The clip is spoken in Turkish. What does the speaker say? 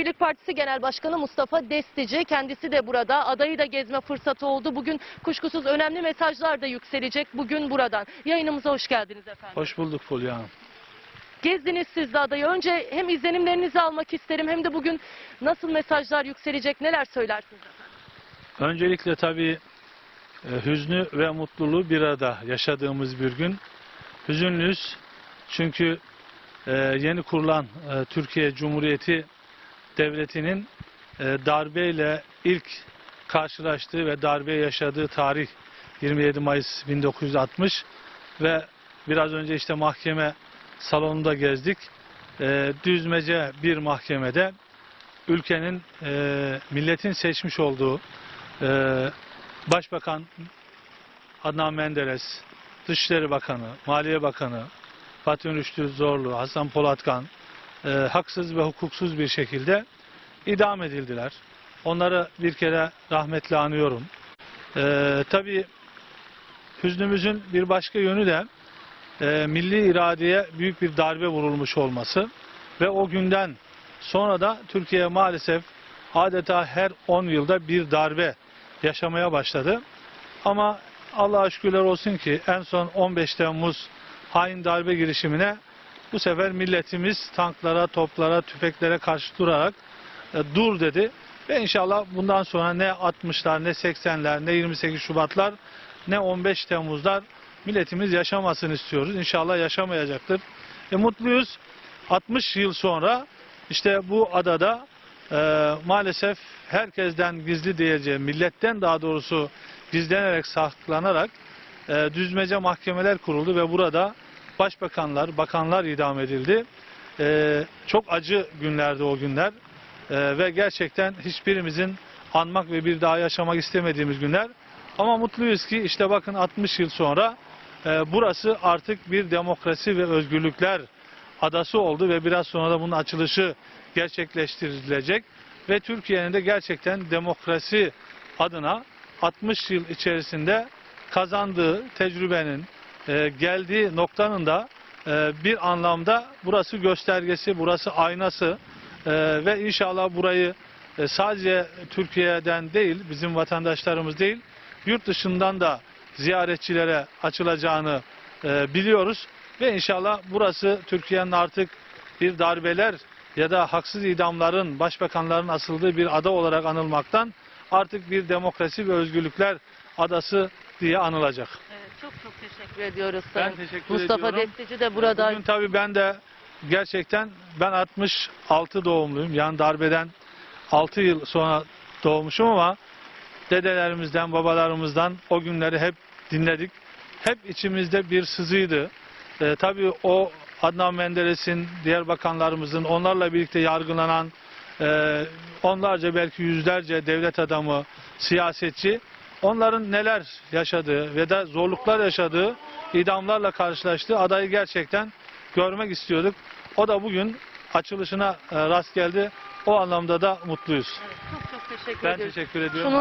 Birlik Partisi Genel Başkanı Mustafa Destici kendisi de burada. Adayı da gezme fırsatı oldu. Bugün kuşkusuz önemli mesajlar da yükselecek bugün buradan. Yayınımıza hoş geldiniz efendim. Hoş bulduk Fulya Hanım. Gezdiniz siz de adayı. Önce hem izlenimlerinizi almak isterim hem de bugün nasıl mesajlar yükselecek neler söylersiniz efendim? Öncelikle tabii e, hüznü ve mutluluğu bir arada yaşadığımız bir gün. Hüzünlüyüz çünkü e, yeni kurulan e, Türkiye Cumhuriyeti Devleti'nin e, darbeyle ilk karşılaştığı ve darbe yaşadığı tarih 27 Mayıs 1960 ve biraz önce işte mahkeme salonunda gezdik. E, düzmece bir mahkemede ülkenin e, milletin seçmiş olduğu Başbakan Adnan Menderes, Dışişleri Bakanı, Maliye Bakanı, Fatih Rüştü Zorlu, Hasan Polatkan e, haksız ve hukuksuz bir şekilde idam edildiler. Onları bir kere rahmetle anıyorum. E, tabii hüznümüzün bir başka yönü de e, milli iradeye büyük bir darbe vurulmuş olması ve o günden sonra da Türkiye maalesef adeta her 10 yılda bir darbe yaşamaya başladı. Ama Allah'a şükürler olsun ki en son 15 Temmuz hain darbe girişimine bu sefer milletimiz tanklara, toplara, tüfeklere karşı durarak e, dur dedi. Ve inşallah bundan sonra ne 60'lar, ne 80'ler, ne 28 Şubatlar, ne 15 Temmuzlar milletimiz yaşamasını istiyoruz. İnşallah yaşamayacaktır. E, mutluyuz. 60 yıl sonra işte bu adada e, maalesef herkesten gizli diyeceğim, milletten daha doğrusu gizlenerek, saklanarak e, düzmece mahkemeler kuruldu ve burada başbakanlar, bakanlar idam edildi. E, çok acı günlerdi o günler E, ve gerçekten hiçbirimizin anmak ve bir daha yaşamak istemediğimiz günler. Ama mutluyuz ki işte bakın 60 yıl sonra e, burası artık bir demokrasi ve özgürlükler adası oldu ve biraz sonra da bunun açılışı gerçekleştirilecek ve Türkiye'nin de gerçekten demokrasi adına 60 yıl içerisinde kazandığı tecrübenin e, geldiği noktanın da e, bir anlamda burası göstergesi, burası aynası E, ve inşallah burayı sadece Türkiye'den değil, bizim vatandaşlarımız değil, yurt dışından da ziyaretçilere açılacağını biliyoruz ve inşallah burası Türkiye'nin artık bir darbeler ya da haksız idamların, başbakanların asıldığı bir ada olarak anılmaktan artık bir demokrasi ve özgürlükler adası diye anılacak. Çok çok teşekkür ediyoruz. Ben teşekkür Mustafa ediyorum. Destici de burada. Bugün tabii ben de gerçekten ben 66 doğumluyum. Yani darbeden 6 yıl sonra doğmuşum ama dedelerimizden, babalarımızdan o günleri hep dinledik. Hep içimizde bir sızıydı. Ee, tabii o Adnan Menderes'in, diğer bakanlarımızın, onlarla birlikte yargılanan e, onlarca belki yüzlerce devlet adamı, siyasetçi onların neler yaşadığı ve de zorluklar yaşadığı, idamlarla karşılaştığı adayı gerçekten görmek istiyorduk. O da bugün açılışına e, rast geldi. O anlamda da mutluyuz. Evet, çok çok teşekkür Ben ediyoruz. teşekkür ediyorum.